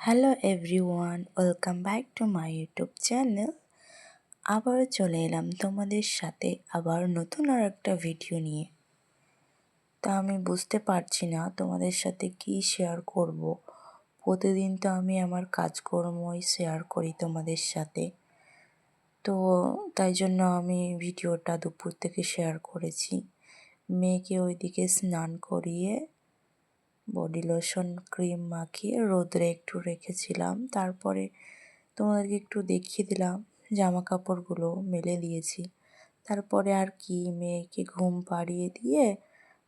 Hello everyone welcome back to my YouTube channel আবারও চলে এলাম তোমাদের সাথে আবার নতুন আর একটা ভিডিও নিয়ে। তা আমি বুঝতে পারছি না তোমাদের সাথে কি শেয়ার করব। প্রতিদিন তো আমি আমার কাজকর্মই শেয়ার করি তোমাদের সাথে। তো তাই জন্য আমি ভিডিওটা দুপুর থেকে শেয়ার করেছি। মেয়েকে ওইদিকে স্নান করিয়ে বডি লোশন ক্রিম মাখিয়ে রোদ্রে একটু রেখেছিলাম। তারপরে তোমাদেরকে একটু দেখিয়ে দিলাম জামা কাপড়গুলো মেলে দিয়েছি। তারপরে আর কি মেয়েকে ঘুম পাড়িয়ে দিয়ে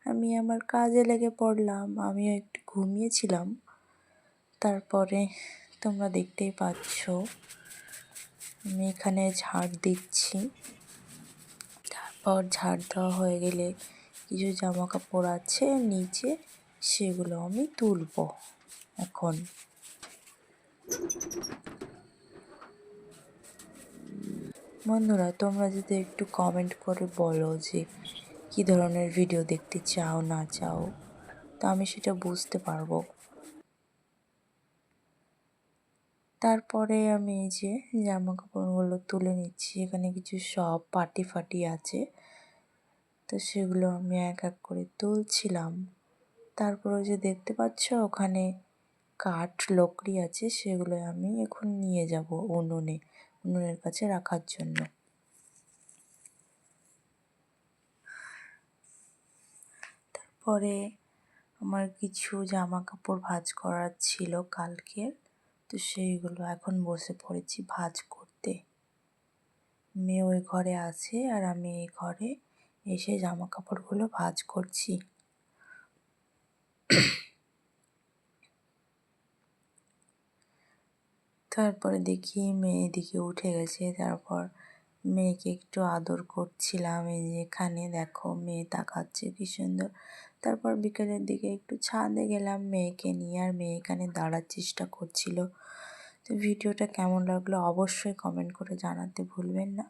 আমি আমার কাজে লেগে পড়লাম। আমিও একটু ঘুমিয়েছিলাম। তারপরে তোমরা দেখতেই পাচ্ছ, আমি এখানে ঝাড় দিচ্ছি। তারপর ঝাড় দেওয়া হয়ে গেলে কিছু জামা কাপড় আছে নিচে। সেগুলো আমি তুলব এখন। বন্ধুরা, তোমরা যদি একটু কমেন্ট করে বলো যে কী ধরনের ভিডিও দেখতে চাও, না চাও, তা আমি সেটা বুঝতে পারব। তারপরে আমি এই যে জামা কাপড়গুলো তুলে নিচ্ছি। এখানে কিছু সব পাটি ফাটি আছে, তো সেগুলো আমি এক এক করে তুলছিলাম। তারপরে যে দেখতে পাচ্ছ, ওখানে কাঠ, লকড়ি আছে, সেগুলো আমি এখন নিয়ে যাব উনুনে, উনুনের কাছে রাখার জন্য। তারপরে আমার কিছু জামা কাপড় ভাজ করার ছিল কালকের তো সেইগুলো এখন বসে পড়েছি ভাজ করতে। মেয়ে ওই ঘরে আছে আর আমি এই ঘরে এসে জামা কাপড়গুলো ভাজ করছি। তারপরে দেখি মেয়ে এদিকে উঠে গেছে। তারপর মেয়েকে একটু আদর করছিলাম। এই যে এখানে দেখো মেয়ে তাকাচ্ছে কি সুন্দর। তারপর বিকেলের দিকে একটু ছাদে গেলাম মেয়েকে নিয়ে আর মেয়ে এখানে দাঁড়ার চেষ্টা করছিল। তো ভিডিওটা কেমন লাগল অবশ্যই কমেন্ট করে জানাতে ভুলবেন না।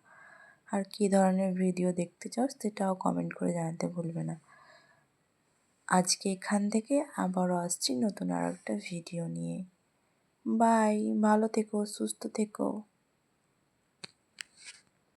আর কী ধরনের ভিডিও দেখতে চাও সেটাও কমেন্ট করে জানাতে ভুলবে না। আজকে এখান থেকে আবারও আসছি নতুন আর একটা ভিডিও নিয়ে। বাই ভালো থেকো সুস্থ থেকো।